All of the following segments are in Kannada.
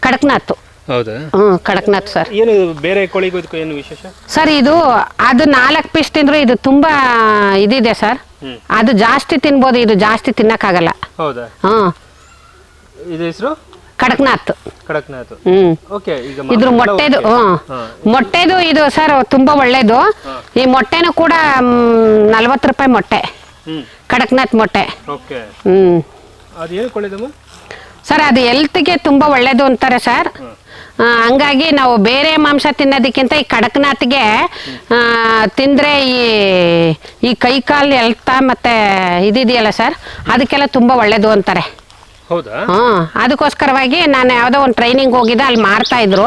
ಕಡಕ್ನಾಥ್. ಹೌದಾ? ಹ್ಞೂ ಕಡಕ್ನಾಥ್ ಸರ್. ಏನು ಬೇರೆ ಕೋಳಿಗೂ ಇದಕ್ಕೂ ಏನು ವಿಶೇಷ? ಸರ್ ಇದು ಅದು ನಾಲ್ಕು ಪೀಸ್ ತಿಂದ್ರು ಇದು ತುಂಬಾ ಇದಿದೆ ಸರ್. ಹ್ಮ್. ಅದು ಜಾಸ್ತಿ ತಿನ್ಬೋದು ಇದು ಜಾಸ್ತಿ ತಿನ್ನಕ್ಕಾಗಲ್ಲ. ಹೌದಾ? ಹ್ಞೂ. ಇದು ಹೆಸರು? ಕಡಕ್ನಾಥ್. ಕಡಕ್ನಾಥ್. ಹ್ಮ್. ಓಕೆ ಈಗ ಇದ್ರ ಮೊಟ್ಟೆದು. ಹ್ಞೂ. ಹಾ. ಮೊಟ್ಟೆದು ಇದು ಸರ್ ತುಂಬಾ ಒಳ್ಳೇದು. ಈ ಮೊಟ್ಟೆನೂ ಕೂಡ ನಲ್ವತ್ತು ರೂಪಾಯಿ ಮೊಟ್ಟೆ. ಹ್ಮ್. ಕಡಕ್ನಾಥ್ ಮೊಟ್ಟೆ. ಓಕೆ. ಹ್ಮ್. ಅದು ಏನು ಕೋಳಿದಮ್ಮ ಸರ್ ಅದು ಹೆಲ್ತ್ಗೆ ತುಂಬ ಒಳ್ಳೇದು ಅಂತಾರೆ ಸರ್ ಹಂಗಾಗಿ ನಾವು ಬೇರೆ ಮಾಂಸ ತಿನ್ನೋದಕ್ಕಿಂತ ಈ ಕಡಕ್ನಾಥ್ಗೆ ತಿಂದರೆ ಈ ಈ ಕೈ ಕಾಲು ಎಲ್ತ ಮತ್ತೆ ಇದಿದೆಯಲ್ಲ ಸರ್ ಅದಕ್ಕೆಲ್ಲ ತುಂಬ ಒಳ್ಳೇದು ಅಂತಾರೆ. ಹೌದಾ? ಅದಕ್ಕೋಸ್ಕರವಾಗಿ ನಾನು ಯಾವುದೋ ಒಂದು ಟ್ರೈನಿಂಗ್ ಹೋಗಿದ್ದೆ ಅಲ್ಲಿ ಮಾರ್ತಾ ಇದ್ರು.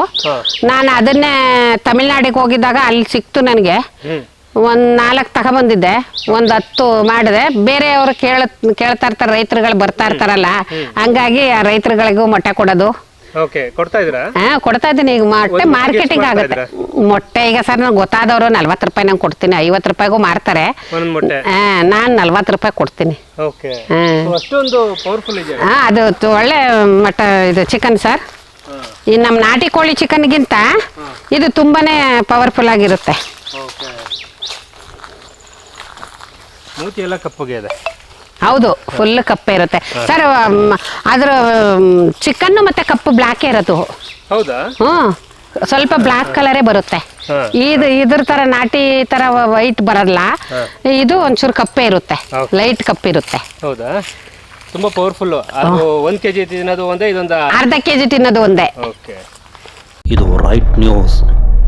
ನಾನು ಅದನ್ನೇ ತಮಿಳ್ನಾಡಿಗೆ ಹೋಗಿದ್ದಾಗ ಅಲ್ಲಿ ಸಿಕ್ತು ನನಗೆ. ಒಂದು ನಾಲ್ಕು ತಗೊಬಂದಿದ್ದೆ ಒಂದು ಹತ್ತು ಮಾಡಿದೆ. ಬೇರೆಯವರು ಕೇಳ ಕೇಳ್ತಾ ಇರ್ತಾರೆ ರೈತರುಗಳು ಬರ್ತಾ ಇರ್ತಾರಲ್ಲ. ಹಂಗಾಗಿ ಆ ರೈತರುಗಳಿಗೂ ಮೊಟ್ಟೆ ಕೊಡೋದು. ಓಕೆ ಕೊಡ್ತಾ ಇದ್ದೀರಾ? ಹಾ ಕೊಡ್ತಾ ಇದ್ದೀನಿ. ಈಗ ಮೊಟ್ಟೆ ಮಾರ್ಕೆಟಿಂಗ್ ಆಗುತ್ತೆ. ಮೊಟ್ಟೆ ಈಗ ಸರ್ ನಂಗೆ ಗೊತ್ತಾದವರು ನಲ್ವತ್ತು ರೂಪಾಯಿ ನಂಗೆ ಕೊಡ್ತೀನಿ. ಐವತ್ತು ರೂಪಾಯಿಗೂ ಮಾರ್ತಾರೆ. ಒಂದೊಂದು ಮೊಟ್ಟೆ? ಹಾ ನಾನು ನಲ್ವತ್ತು ರೂಪಾಯಿ ಕೊಡ್ತೀನಿ. ಓಕೆ. ಹ್ಮ್. ಅಷ್ಟೊಂದು ಪವರ್ಫುಲ್ ಇದೆ ಹಾ ಅದು ತು- ಒಳ್ಳೆ ಮಟ್ಟ ಇದು ಚಿಕನ್ ಸರ್. ಈ ನಮ್ಮ ನಾಟಿ ಕೋಳಿ ಚಿಕನ್ಗಿಂತ ಇದು ತುಂಬಾನೇ ಪವರ್ಫುಲ್ ಆಗಿರುತ್ತೆ. ಓಕೆ. ಮೂತಿ ಎಲ್ಲ ಕಪ್ಪಗೆ ಇದೆ. ಹೌದು ಫುಲ್ ಕಪ್ಪೆ ಇರುತ್ತೆ. ಸರ್ ಅದ್ರ ಚಿಕನ್ ಮತ್ತೆ ಕಪ್ಪು ಬ್ಲ್ಯಾಕ್ ಇರೋದು. ಹೌದಾ? ಹ್ಞೂ ಸ್ವಲ್ಪ ಬ್ಲ್ಯಾಕ್ ಕಲರೇ ಬರುತ್ತೆ. ಇದು ಇದ್ರ ತರ ನಾಟಿ ತರ ವೈಟ್ ಬರಲ್ಲ. ಇದು ಒಂಚೂರು ಕಪ್ಪೆ ಇರುತ್ತೆ. ಲೈಟ್ ಕಪ್ಪಿರುತ್ತೆ ಹೌದಾ? ತುಂಬಾ ಪವರ್ಫುಲ್ ಅದು ಒಂದ್ ಕೆಜಿ ತಿನ್ನೋದು ಒಂದೇ ಇದೊಂದು ಅರ್ಧ ಕೆ ಜಿ ತಿನ್ನೋದು ಒಂದೇ. ಓಕೆ. ಇದು ರೈಟ್ ನ್ಯೂಸ್